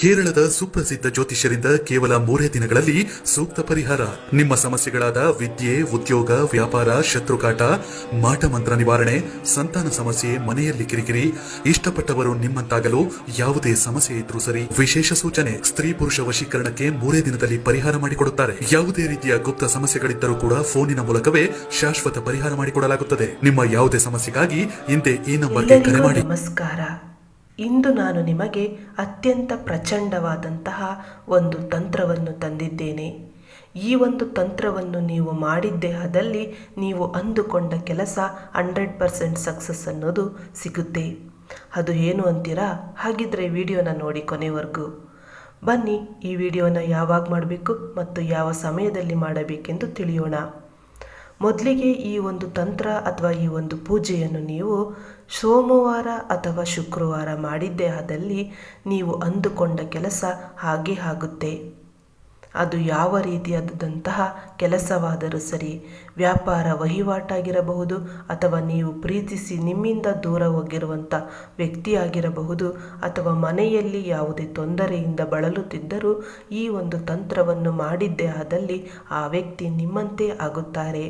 ಕೇರಳದ ಸುಪ್ರಸಿದ್ಧ ಜ್ಯೋತಿಷ್ಯರಿಂದ ಕೇವಲ ಮೂರೇ ದಿನಗಳಲ್ಲಿ ಸೂಕ್ತ ಪರಿಹಾರ. ನಿಮ್ಮ ಸಮಸ್ಯೆಗಳಾದ ವಿದ್ಯೆ, ಉದ್ಯೋಗ, ವ್ಯಾಪಾರ ಶತ್ರುಕಾಟ ಮಾಟಮಂತ್ರ ನಿವಾರಣೆ, ಸಂತಾನ ಸಮಸ್ಯೆ, ಮನೆಯಲ್ಲಿ ಕಿರಿಕಿರಿ, ಇಷ್ಟಪಟ್ಟವರು ನಿಮ್ಮಂತಾಗಲು ಯಾವುದೇ ಸಮಸ್ಯೆ ಇದ್ರೂ ಸರಿ. ವಿಶೇಷ ಸೂಚನೆ, ಸ್ತ್ರೀ ಪುರುಷ ವಶೀಕರಣಕ್ಕೆ ಮೂರೇ ದಿನದಲ್ಲಿ ಪರಿಹಾರ ಮಾಡಿಕೊಡುತ್ತಾರೆ. ಯಾವುದೇ ರೀತಿಯ ಗುಪ್ತ ಸಮಸ್ಯೆಗಳಿದ್ದರೂ ಕೂಡ ಫೋನಿನ ಮೂಲಕವೇ ಶಾಶ್ವತ ಪರಿಹಾರ ಮಾಡಿಕೊಡಲಾಗುತ್ತದೆ. ನಿಮ್ಮ ಯಾವುದೇ ಸಮಸ್ಯೆಗಾಗಿ ಹಿಂದೆ ಈ ನಂಬರ್ಗೆ ಕರೆ ಮಾಡಿ. ನಮಸ್ಕಾರ. ಇಂದು ನಾನು ನಿಮಗೆ ಅತ್ಯಂತ ಪ್ರಚಂಡವಾದಂತಹ ಒಂದು ತಂತ್ರವನ್ನು ತಂದಿದ್ದೇನೆ. ಈ ಒಂದು ತಂತ್ರವನ್ನು ನೀವು ಮಾಡಿದ್ದೇ ಆದಲ್ಲಿ ನೀವು ಅಂದುಕೊಂಡ ಕೆಲಸ ಹಂಡ್ರೆಡ್ ಪರ್ಸೆಂಟ್ ಸಕ್ಸಸ್ ಅನ್ನೋದು ಸಿಗುತ್ತೆ. ಅದು ಏನು ಅಂತೀರಾ? ಹಾಗಿದ್ರೆ ವಿಡಿಯೋನ ನೋಡಿ ಕೊನೆವರೆಗೂ. ಬನ್ನಿ, ಈ ವಿಡಿಯೋನ ಯಾವಾಗ ಮಾಡಬೇಕು ಮತ್ತು ಯಾವ ಸಮಯದಲ್ಲಿ ಮಾಡಬೇಕೆಂದು ತಿಳಿಯೋಣ. ಮೊದಲಿಗೆ ಈ ಒಂದು ತಂತ್ರ ಅಥವಾ ಈ ಒಂದು ಪೂಜೆಯನ್ನು ನೀವು ಸೋಮವಾರ ಅಥವಾ ಶುಕ್ರವಾರ ಮಾಡಿದ್ದೇ ಆದಲ್ಲಿ ನೀವು ಅಂದುಕೊಂಡ ಕೆಲಸ ಹಾಗೆ ಆಗುತ್ತೆ. ಅದು ಯಾವ ರೀತಿಯಾದಂತಹ ಕೆಲಸವಾದರೂ ಸರಿ, ವ್ಯಾಪಾರ ವಹಿವಾಟಾಗಿರಬಹುದು ಅಥವಾ ನೀವು ಪ್ರೀತಿಸಿ ನಿಮ್ಮಿಂದ ದೂರ ಹೋಗಿರುವಂಥ ವ್ಯಕ್ತಿಯಾಗಿರಬಹುದು ಅಥವಾ ಮನೆಯಲ್ಲಿ ಯಾವುದೇ ತೊಂದರೆಯಿಂದ ಬಳಲುತ್ತಿದ್ದರೂ ಈ ಒಂದು ತಂತ್ರವನ್ನು ಮಾಡಿದ್ದೇ ಆದಲ್ಲಿ ಆ ವ್ಯಕ್ತಿ ನಿಮ್ಮಂತೆ ಆಗುತ್ತಾರೆ.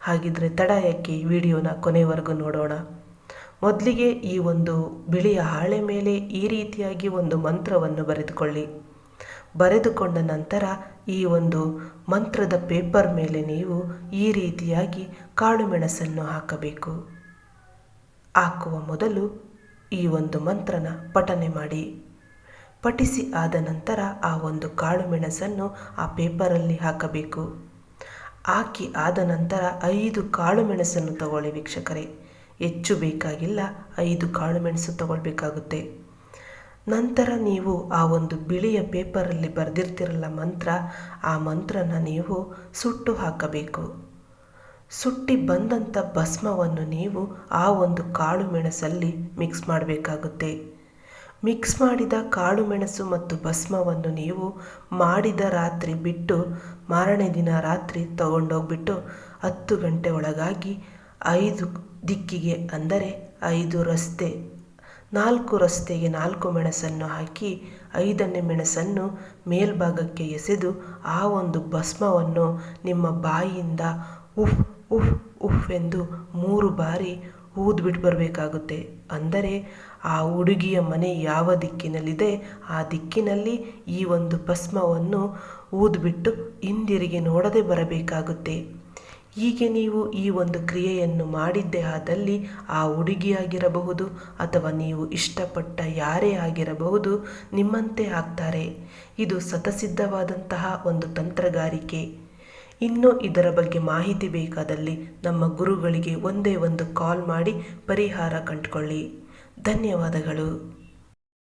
ಹಾಗಿದ್ರೆ ತಡ ಯಾಕೆ ವಿಡಿಯೋನ ಕೊನೆವರೆಗೂ ನೋಡೋಣ? ಮೊದಲಿಗೆ ಈ ಒಂದು ಬಿಳಿಯ ಹಾಳೆ ಮೇಲೆ ಈ ರೀತಿಯಾಗಿ ಒಂದು ಮಂತ್ರವನ್ನು ಬರೆದುಕೊಳ್ಳಿ. ಬರೆದುಕೊಂಡ ನಂತರ ಈ ಒಂದು ಮಂತ್ರದ ಪೇಪರ್ ಮೇಲೆ ನೀವು ಈ ರೀತಿಯಾಗಿ ಕಾಳು ಮೆಣಸನ್ನು ಹಾಕಬೇಕು. ಹಾಕುವ ಮೊದಲು ಈ ಒಂದು ಮಂತ್ರನ ಪಠನೆ ಮಾಡಿ. ಪಠಿಸಿ ಆದ ನಂತರ ಆ ಒಂದು ಕಾಳು ಮೆಣಸನ್ನು ಆ ಪೇಪರಲ್ಲಿ ಹಾಕಬೇಕು. ಹಾಕಿ ಆದ ನಂತರ ಐದು ಕಾಳು ಮೆಣಸನ್ನು ತಗೊಳ್ಳಿ ವೀಕ್ಷಕರೇ. ಹೆಚ್ಚು ಬೇಕಾಗಿಲ್ಲ ಐದು ಕಾಳು ಮೆಣಸು ತಗೊಳ್ಬೇಕಾಗುತ್ತೆ. ನಂತರ ನೀವು ಆ ಒಂದು ಬಿಳಿಯ ಪೇಪರಲ್ಲಿ ಬರೆದಿರ್ತಿರಲ್ಲ ಮಂತ್ರ, ಆ ಮಂತ್ರನ ನೀವು ಸುಟ್ಟು ಹಾಕಬೇಕು. ಸುಟ್ಟಿ ಬಂದಂಥ ಭಸ್ಮವನ್ನು ನೀವು ಆ ಒಂದು ಕಾಳು ಮೆಣಸಲ್ಲಿ ಮಿಕ್ಸ್ ಮಾಡಬೇಕಾಗುತ್ತೆ. ಮಿಕ್ಸ್ ಮಾಡಿದ ಕಾಳು ಮೆಣಸು ಮತ್ತು ಭಸ್ಮವನ್ನು ನೀವು ಮಾಡಿದ ರಾತ್ರಿ ಬಿಟ್ಟು ಮಾರನೇ ದಿನ ರಾತ್ರಿ ತಗೊಂಡೋಗ್ಬಿಟ್ಟು ಹತ್ತು ಗಂಟೆ ಒಳಗಾಗಿ ಐದು ದಿಕ್ಕಿಗೆ, ಅಂದರೆ ಐದು ರಸ್ತೆ, ನಾಲ್ಕು ರಸ್ತೆಗೆ ನಾಲ್ಕು ಮೆಣಸನ್ನು ಹಾಕಿ ಐದನೇ ಮೆಣಸನ್ನು ಮೇಲ್ಭಾಗಕ್ಕೆ ಎಸೆದು ಆ ಒಂದು ಭಸ್ಮವನ್ನು ನಿಮ್ಮ ಬಾಯಿಯಿಂದ ಉಫ್ ಉಫ್ ಉಫ್ ಎಂದು ಮೂರು ಬಾರಿ ಊದ್ಬಿಟ್ಟು ಬರಬೇಕಾಗುತ್ತೆ. ಅಂದರೆ ಆ ಹುಡುಗಿಯ ಮನೆ ಯಾವ ದಿಕ್ಕಿನಲ್ಲಿದೆ, ಆ ದಿಕ್ಕಿನಲ್ಲಿ ಈ ಒಂದು ಭಸ್ಮವನ್ನು ಊದ್ಬಿಟ್ಟು ಹಿಂದಿರುಗಿ ನೋಡದೆ ಬರಬೇಕಾಗುತ್ತೆ. ಹೀಗೆ ನೀವು ಈ ಒಂದು ಕ್ರಿಯೆಯನ್ನು ಮಾಡಿದ್ದೇ ಆದಲ್ಲಿ ಆ ಹುಡುಗಿಯಾಗಿರಬಹುದು ಅಥವಾ ನೀವು ಇಷ್ಟಪಟ್ಟ ಯಾರೇ ಆಗಿರಬಹುದು ನಿಮ್ಮಂತೆ ಆಗ್ತಾರೆ. ಇದು ಸತಸಿದ್ಧವಾದಂತಹ ಒಂದು ತಂತ್ರಗಾರಿಕೆ. ಇನ್ನು ಇದರ ಬಗ್ಗೆ ಮಾಹಿತಿ ಬೇಕಾದಲ್ಲಿ ನಮ್ಮ ಗುರುಗಳಿಗೆ ಒಂದೇ ಒಂದು ಕಾಲ್ ಮಾಡಿ ಪರಿಹಾರ ಕಂಡುಕೊಳ್ಳಿ. ಧನ್ಯವಾದಗಳು.